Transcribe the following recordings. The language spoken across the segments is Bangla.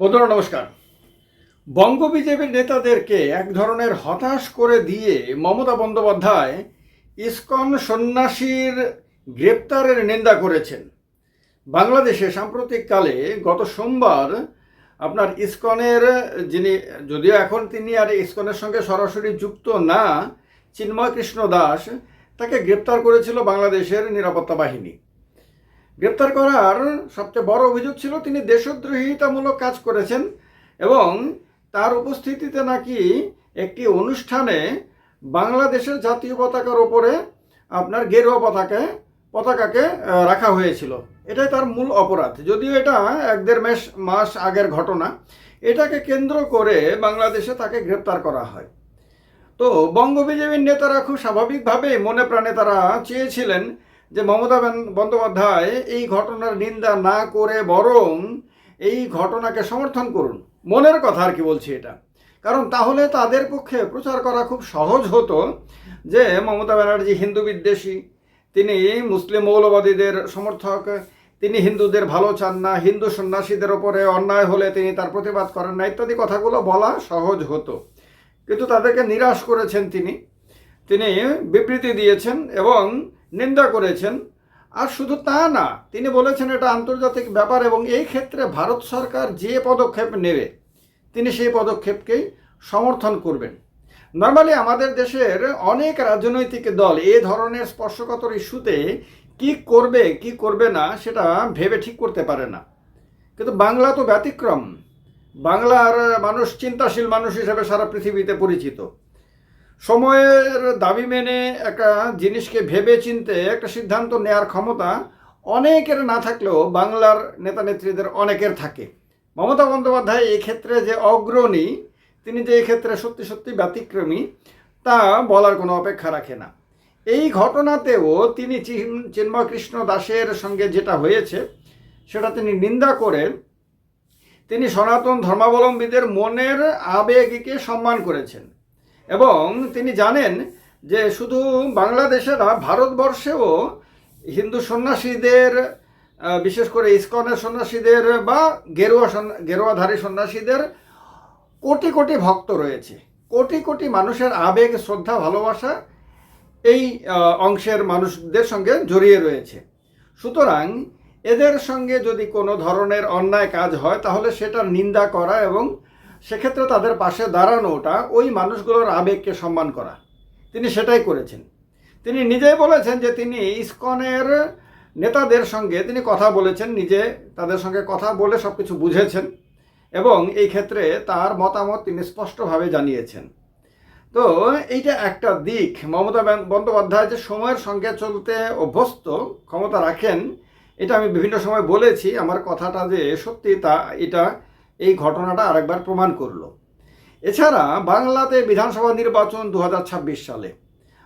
বন্ধুরা, নমস্কার। বঙ্গ বিজেপির নেতাদেরকে এক ধরনের হতাশ করে দিয়ে মমতা বন্দ্যোপাধ্যায় ইসকন সন্ন্যাসীর গ্রেপ্তারের নিন্দা করেছেন। বাংলাদেশে সাম্প্রতিককালে গত সোমবার আপনার ইসকনের যিনি, যদিও এখন তিনি আর ইসকনের সঙ্গে সরাসরি যুক্ত না চিন্ময় কৃষ্ণ দাস, তাকে গ্রেপ্তার করেছিল বাংলাদেশের নিরাপত্তা বাহিনী। গ্রেপ্তার করার সবচেয়ে বড় অভিযোগ ছিল তিনি দেশদ্রোহিতামূলক কাজ করেছেন এবং তার উপস্থিতিতে নাকি একটি অনুষ্ঠানে বাংলাদেশের জাতীয় পতাকার ওপরে আপনার গেরুয়া পতাকা, পতাকাকে রাখা হয়েছিল। এটাই তার মূল অপরাধ। যদিও এটা এক দেড় মাস মাস আগের ঘটনা, এটাকে কেন্দ্র করে বাংলাদেশে তাকে গ্রেপ্তার করা হয়। তো বঙ্গ বিজেপির নেতারা খুব স্বাভাবিকভাবে মনে প্রাণে তারা চেয়েছিলেন যে মমতা বেন- বন্দ্যোপাধ্যায় এই ঘটনার নিন্দা না করে বরং এই ঘটনাকে সমর্থন করুন। মনের কথা আর কি বলছি এটা। কারণ তাহলে তাদের পক্ষে প্রচার করা খুব সহজ হতো যে মমতা ব্যানার্জি হিন্দু বিদ্বেষী, তিনি মুসলিম মৌলবাদীদের সমর্থক, তিনি হিন্দুদের ভালো চান না, হিন্দু সন্ন্যাসীদের ওপরে অন্যায় হলে তিনি তার প্রতিবাদ করেন না, ইত্যাদি কথাগুলো বলা সহজ হতো। কিন্তু তাদেরকে নিরাশ করেছেন তিনি। তিনি বিবৃতি দিয়েছেন এবং নিন্দা করেছেন। আর শুধু তা না, তিনি বলেছেন এটা আন্তর্জাতিক ব্যাপার এবং এই ক্ষেত্রে ভারত সরকার যে পদক্ষেপ নেবে, তিনি সেই পদক্ষেপকেই সমর্থন করবেন। নর্মালি আমাদের দেশের অনেক রাজনৈতিক দল এ ধরনের স্পর্শকাতর ইস্যুতে কি করবে কি করবে না, সেটা ভেবে ঠিক করতে পারে না। কিন্তু বাংলা তো ব্যতিক্রম। বাংলার মানুষ চিন্তাশীল মানুষ হিসেবে সারা পৃথিবীতে পরিচিত। সময়ের দাবি মেনে একটা জিনিসকে ভেবে চিনতে, একটা সিদ্ধান্ত নেয়ার ক্ষমতা অনেকের না থাকলেও বাংলার নেতা নেত্রীদের অনেকের থাকে। মমতা বন্দ্যোপাধ্যায় এই ক্ষেত্রে যে অগ্রণী, তিনি যে এই ক্ষেত্রে সত্যি সত্যি ব্যতিক্রমী, তা বলার কোনো অপেক্ষা রাখে না। এই ঘটনাতেও তিনি চিন- চিন্ময় কৃষ্ণ দাসের সঙ্গে যেটা হয়েছে, সেটা তিনি নিন্দা করে, তিনি সনাতন ধর্মাবলম্বীদের মনের আবেগকে সম্মান করেছেন। এবং তিনি জানেন যে শুধু বাংলাদেশে না, ভারতবর্ষেও হিন্দু সন্ন্যাসীদের বিশেষ করে ইস্কনের সন্ন্যাসীদের বা গেরুয়া গেরুয়াধারী সন্ন্যাসীদের কোটি কোটি ভক্ত রয়েছে। কোটি কোটি মানুষের আবেগ, শ্রদ্ধা, ভালোবাসা এই অংশের মানুষদের সঙ্গে জড়িয়ে রয়েছে। সুতরাং এদের সঙ্গে যদি কোনো ধরনের অন্যায় কাজ হয়, তাহলে সেটা নিন্দা করা এবং সেক্ষেত্রে তাদের পাশে দাঁড়ানোটা ওই মানুষগুলোর আবেগকে সম্মান করা। তিনি সেটাই করেছেন। তিনি নিজেই বলেছেন যে তিনি ইসকনের নেতাদের সঙ্গে তিনি কথা বলেছেন, নিজে তাদের সঙ্গে কথা বলে সব কিছু বুঝেছেন এবং এই ক্ষেত্রে তার মতামত তিনি স্পষ্টভাবে জানিয়েছেন। তো এইটা একটা দিক। মমতা বন্দ্যোপাধ্যায় যে সময়ের সঙ্গে চলতে অভ্যস্ত, ক্ষমতা রাখেন, এটা আমি বিভিন্ন সময় বলেছি। আমার কথাটা যে সত্যি তা, এটা এই ঘটনাটা আরেকবার প্রমাণ করল। এছাড়া বাংলাতে বিধানসভা নির্বাচন দু হাজার ছাব্বিশ সালে,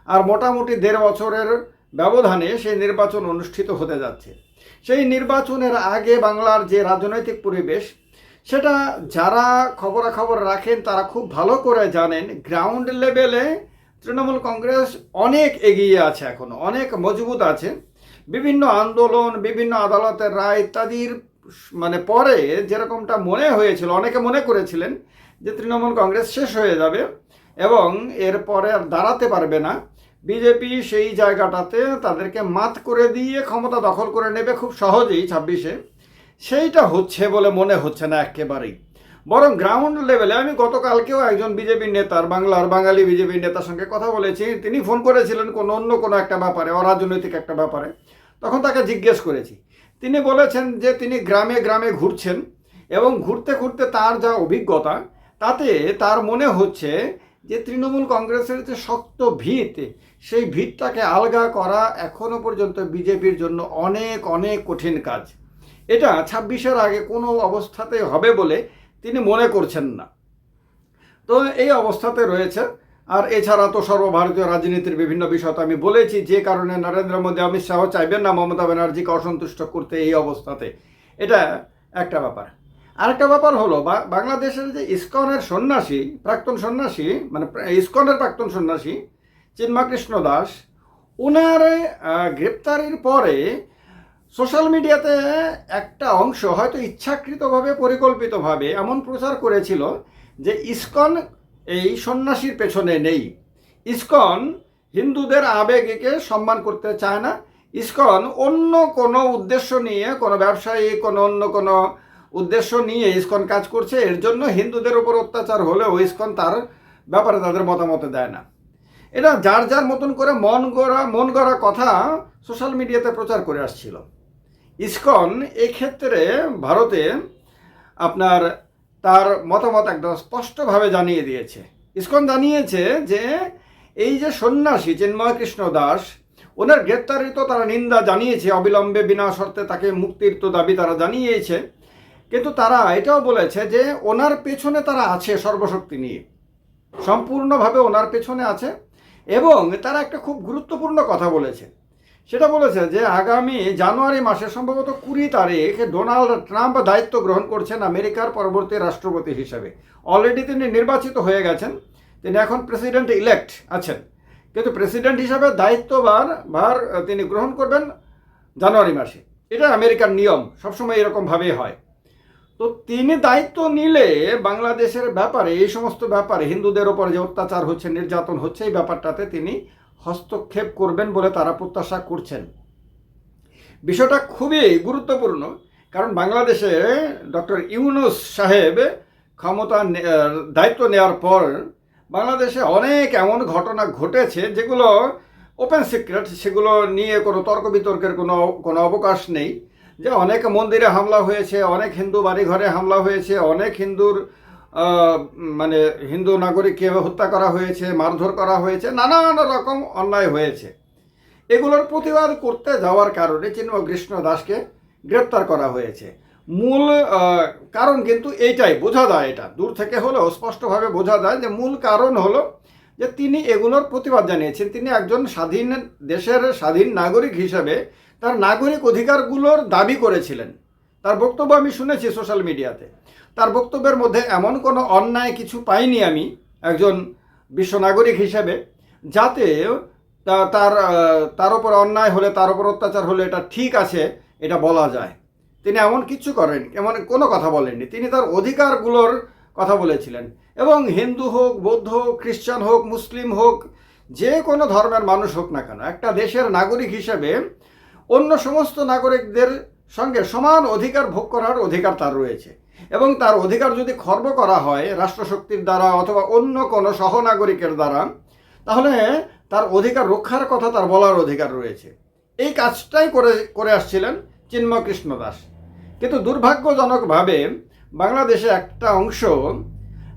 আর মোটামুটি দেড় বছরের ব্যবধানে সেই নির্বাচন অনুষ্ঠিত হতে যাচ্ছে। সেই নির্বাচনের আগে বাংলার যে রাজনৈতিক পরিবেশ, সেটা যারা খবরাখবর রাখেন, তারা খুব ভালো করে জানেন, গ্রাউন্ড লেভেলে তৃণমূল কংগ্রেস অনেক এগিয়ে আছে এখনও, অনেক মজবুত আছে। বিভিন্ন আন্দোলন, বিভিন্ন আদালতের রায় ইত্যাদির মানে পরে যেরকমটা মনে হয়েছিল, অনেকে মনে করেছিলেন যে তৃণমূল কংগ্রেস শেষ হয়ে যাবে এবং এরপরে আর দাঁড়াতে পারবে না। বিজেপি সেই জায়গাটাতে তাদেরকে মাত করে দিয়ে ক্ষমতা দখল করে নেবে খুব সহজেই ছাব্বিশে। সেইটা হচ্ছে বলে মনে হচ্ছে না একেবারেই। বরং গ্রাউন্ড লেভেলে আমি গতকালকেও একজন বিজেপির নেতার, বাংলার বাঙালি বিজেপির নেতার সঙ্গে কথা বলেছি। তিনি ফোন করেছিলেন কোনো অন্য কোনো একটা ব্যাপারে, অরাজনৈতিক একটা ব্যাপারে। তখন তাকে জিজ্ঞেস করেছি তিনি বলেছেন যে তিনি গ্রামে গ্রামে ঘুরছেন এবং ঘুরতে ঘুরতে তার যা অভিজ্ঞতা, তাতে তার মনে হচ্ছে যে তৃণমূল কংগ্রেসের যে শক্ত ভিত, সেই ভিতটাকে আলগা করা এখনও পর্যন্ত বিজেপির জন্য অনেক অনেক কঠিন কাজ। এটা ছাব্বিশের আগে কোনো অবস্থাতে হবে বলে তিনি মনে করছেন না। তো এই অবস্থাতে রয়েছে আর এছাড়া তো সর্বভারতীয় রাজনীতির বিভিন্ন বিষয় আমি বলেছি, যে কারণে নরেন্দ্র মোদী, অমিত শাহ চাইবেন না মমতা ব্যানার্জিকে অসন্তুষ্ট করতে এই অবস্থাতে। এটা একটা ব্যাপার। আরেকটা ব্যাপার হলো বাংলাদেশের যে ইসকনের সন্ন্যাসী, প্রাক্তন সন্ন্যাসী মানে ইস্কনের প্রাক্তন সন্ন্যাসী চিন্ময় কৃষ্ণ দাস ওনার গ্রেপ্তারির পরে সোশ্যাল মিডিয়াতে একটা অংশ হয়তো ইচ্ছাকৃতভাবে, পরিকল্পিতভাবে এমন প্রচার করেছিল যে ইসকন এই সন্ন্যাসীর পেছনে নেই। ইসকন হিন্দুদের আবেগকে সম্মান করতে চায় না। ইসকন অন্য কোনো উদ্দেশ্য নিয়ে, কোনো ব্যবসায়ী, কোনো অন্য কোনো উদ্দেশ্য নিয়ে ইসকন কাজ করছে, এর জন্য হিন্দুদের উপর অত্যাচার হলেও ইসকন তার ব্যাপারে তাদের মতামত দেয় না। এটা যার যার মতন করে মন গড়া মন গড়া কথা সোশ্যাল মিডিয়াতে প্রচার করে আসছিল। ইসকন এই ক্ষেত্রে ভারতে আপনার তার মতামত একদম স্পষ্টভাবে জানিয়ে দিয়েছে। ইসকন জানিয়েছে যে, এই যে সন্ন্যাসী চিন্ময় কৃষ্ণ দাস, ওনার গ্রেপ্তারিত তারা নিন্দা জানিয়েছে, অবিলম্বে বিনা শর্তে তাকে মুক্তির তো দাবি তারা জানিয়েছে। কিন্তু তারা এটাও বলেছে যে, ওনার পেছনে তারা আছে সর্বশক্তি নিয়ে। সম্পূর্ণভাবে ওনার পেছনে আছে এবং তারা একটা খুব গুরুত্বপূর্ণ কথা বলেছে। সেটা বলেছে যে আগামী জানুয়ারি মাসে সম্ভবত কুড়ি তারিখ ডোনাল্ড ট্রাম্প দায়িত্ব গ্রহণ করছেন আমেরিকার পরবর্তী রাষ্ট্রপতি হিসেবে। অলরেডি তিনি নির্বাচিত হয়ে গেছেন। তিনি এখন প্রেসিডেন্ট ইলেক্ট আছেন। কিন্তু প্রেসিডেন্ট হিসাবে দায়িত্বভার, ভার তিনি গ্রহণ করবেন জানুয়ারি মাসে। এটা আমেরিকার নিয়ম, সবসময় এরকমভাবেই হয়। তো তিনি দায়িত্ব নিলে বাংলাদেশের ব্যাপারে, এই সমস্ত ব্যাপারে, হিন্দুদের ওপর যে অত্যাচার হচ্ছে, নির্যাতন হচ্ছে, এই ব্যাপারটাতে তিনি হস্তক্ষেপ করবেন বলে তারা প্রত্যাশা করছেন। বিষয়টা খুবই গুরুত্বপূর্ণ, কারণ বাংলাদেশে ডক্টর ইউনুস সাহেব ক্ষমতা দায়িত্ব নেওয়ার পর বাংলাদেশে অনেক এমন ঘটনা ঘটেছে যেগুলো ওপেন সিক্রেট সেগুলো নিয়ে কোনো তর্ক বিতর্কের কোনো কোনো অবকাশ নেই। যে অনেক মন্দিরে হামলা হয়েছে, অনেক হিন্দু বাড়িঘরে হামলা হয়েছে, অনেক হিন্দুর মানে হিন্দু নাগরিককে হত্যা করা হয়েছে, মারধর করা হয়েছে, নানান রকম অন্যায় হয়েছে। এগুলোর প্রতিবাদ করতে যাওয়ার কারণে চিন্ময় কৃষ্ণ দাসকে গ্রেপ্তার করা হয়েছে। মূল কারণ কিন্তু এইটাই, বোঝা যায় এটা। দূর থেকে হলেও স্পষ্টভাবে বোঝা যায় যে মূল কারণ হলো যে তিনি এগুলোর প্রতিবাদ জানিয়েছেন। তিনি একজন স্বাধীন দেশের স্বাধীন নাগরিক হিসেবে তার নাগরিক অধিকারগুলোর দাবি করেছিলেন। তার বক্তব্য আমি শুনেছি সোশ্যাল মিডিয়াতে। তার বক্তব্যের মধ্যে এমন কোনো অন্যায় কিছু পাইনি আমি একজন বিশ্ব নাগরিক হিসেবে, যাতে তার তার উপর অন্যায় হলে, তার উপর অত্যাচার হলে এটা ঠিক আছে, এটা বলা যায়। তিনি এমন কিছু করেন, এমন কোনো কথা বলেননি। তিনি তার অধিকারগুলোর কথা বলেছিলেন। এবং হিন্দু হোক, বৌদ্ধ হোক, খ্রিস্টান হোক, মুসলিম হোক, যে কোনো ধর্মের মানুষ হোক না কেন, একটা দেশের নাগরিক হিসেবে অন্য সমস্ত নাগরিকদের সঙ্গে সমান অধিকার ভোগ করার অধিকার তার রয়েছে। এবং তার অধিকার যদি খর্ব করা হয় রাষ্ট্রশক্তির দ্বারা অথবা অন্য কোনো সহনাগরিকের দ্বারা, তাহলে তার অধিকার রক্ষার কথা তার বলার অধিকার রয়েছে। এই কাজটাই করে করে আসছিলেন চিন্ময় কৃষ্ণ দাস। কিন্তু দুর্ভাগ্যজনকভাবে বাংলাদেশে একটা অংশ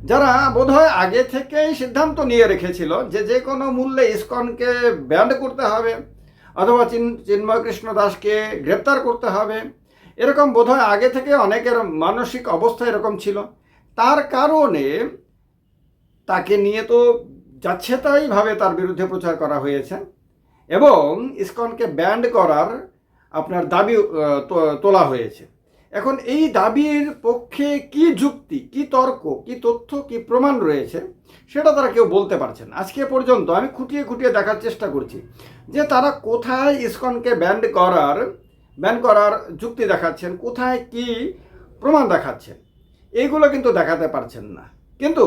যারা বোধহয় আগে থেকেই সিদ্ধান্ত নিয়ে রেখেছিল যে যে কোনো মূল্যে ইসকনকে ব্যান্ড করতে হবে, অথবা চিন চিন্ময় কৃষ্ণ দাসকে গ্রেপ্তার করতে হবে এরকম বোধহয় আগে থেকে অনেকের মানসিক অবস্থা এরকম ছিল। তার কারণে তাকে নিয়ে তো যাচ্ছে তাইভাবে তার বিরুদ্ধে প্রচার করা হয়েছে এবং ইসকনকে ব্যান্ড করার আপনার দাবি তোলা হয়েছে। এখন এই দাবির পক্ষে কি যুক্তি, কি তর্ক, কি তথ্য, কি প্রমাণ রয়েছে সেটা তারা কেউ বলতে পারছেন আজকে পর্যন্ত আমি খুঁটিয়ে খুঁটিয়ে দেখার চেষ্টা করছি যে তারা কোথায় ইসকনকে ব্যান্ড করার ব্যান করার যুক্তি দেখাচ্ছেন, কোথায় কি প্রমাণ দেখাচ্ছেন এইগুলো কিন্তু দেখাতে পারছেন না। কিন্তু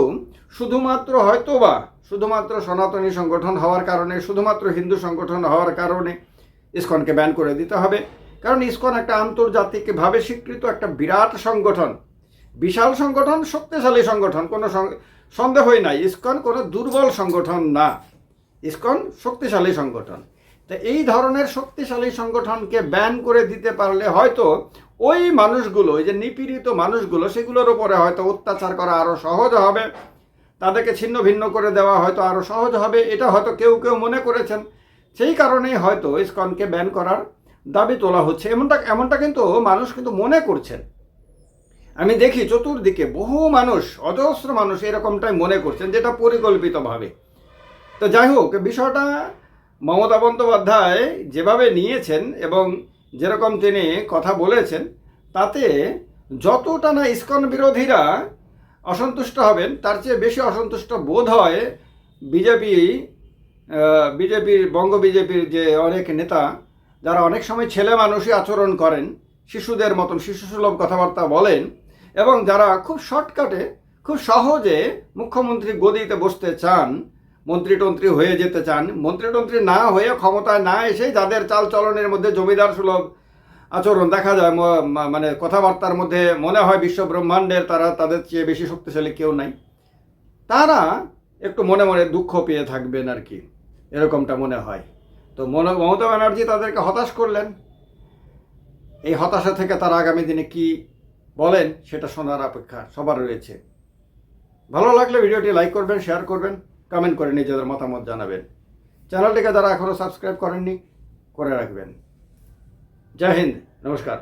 শুধুমাত্র হয়তো বা শুধুমাত্র সনাতনী সংগঠন হওয়ার কারণে, শুধুমাত্র হিন্দু সংগঠন হওয়ার কারণে ইসকনকে ব্যান করে দিতে হবে। কারণ ইসকন একটা আন্তর্জাতিকভাবে স্বীকৃত একটা বিরাট সংগঠন, বিশাল সংগঠন, শক্তিশালী সংগঠন, কোনো সন্দেহই নাই। ইসকন কোনো দুর্বল সংগঠন না। ইসকন শক্তিশালী সংগঠন। তা এই ধরনের শক্তিশালী সংগঠনকে ব্যান করে দিতে পারলে হয়তো ওই মানুষগুলো, ওই যে নিপীড়িত মানুষগুলো, সেগুলোর উপরে হয়তো অত্যাচার করা আরও সহজ হবে। তাদেরকে ছিন্ন ভিন্ন করে দেওয়া হয়তো আরও সহজ হবে। এটা হয়তো কেউ কেউ মনে করেছেন। সেই কারণেই হয়তো ইসকনকে ব্যান করার দাবি তোলা হচ্ছে। এমনটা এমনটা কিন্তু মানুষ কিন্তু মনে করছেন। আমি দেখি চতুর্দিকে বহু মানুষ, অজস্র মানুষ এরকমটাই মনে করছেন, যেটা পরিকল্পিতভাবে। তো যাই হোক, বিষয়টা মমতা বন্দ্যোপাধ্যায় যেভাবে নিয়েছেন এবং যেরকম তিনি কথা বলেছেন, তাতে যতটা না ইস্কন বিরোধীরা অসন্তুষ্ট হবেন, তার চেয়ে বেশি অসন্তুষ্ট বোধ হয় বিজেপি বিজেপির বঙ্গ বিজেপির যে অনেক নেতা, যারা অনেক সময় ছেলে মানুষই আচরণ করেন, শিশুদের মতন শিশুসুলভ কথাবার্তা বলেন এবং যারা খুব শর্টকাটে, খুব সহজে মুখ্যমন্ত্রী গদিতে বসতে চান মন্ত্রী টন্ত্রী হয়ে যেতে চান। মন্ত্রী টন্ত্রী না হয়ে ক্ষমতায় না এসে যাদের চাল চলনের মধ্যে জমিদার সুলভ আচরণ দেখা যায় মানে কথাবার্তার মধ্যে মনে হয় বিশ্ব ব্রহ্মাণ্ডের তারা তাদের চেয়ে বেশি শক্তিশালী কেউ নাই। তারা একটু মনে মনে দুঃখ পেয়ে থাকবেন আর কি, এরকমটা মনে হয়। তো মমতা ব্যানার্জি তাদেরকে হতাশ করলেন। এই হতাশা থেকে তারা আগামী দিনে কি বলেন সেটা শোনার অপেক্ষা সবার রয়েছে। ভালো লাগলে ভিডিওটি লাইক করবেন, শেয়ার করবেন। কমেন্ট করে নিজেদের মতামত জানাবেন। চ্যানেলটিকে যারা এখনও সাবস্ক্রাইব করেননি, করে রাখবেন। জয় হিন্দ, নমস্কার।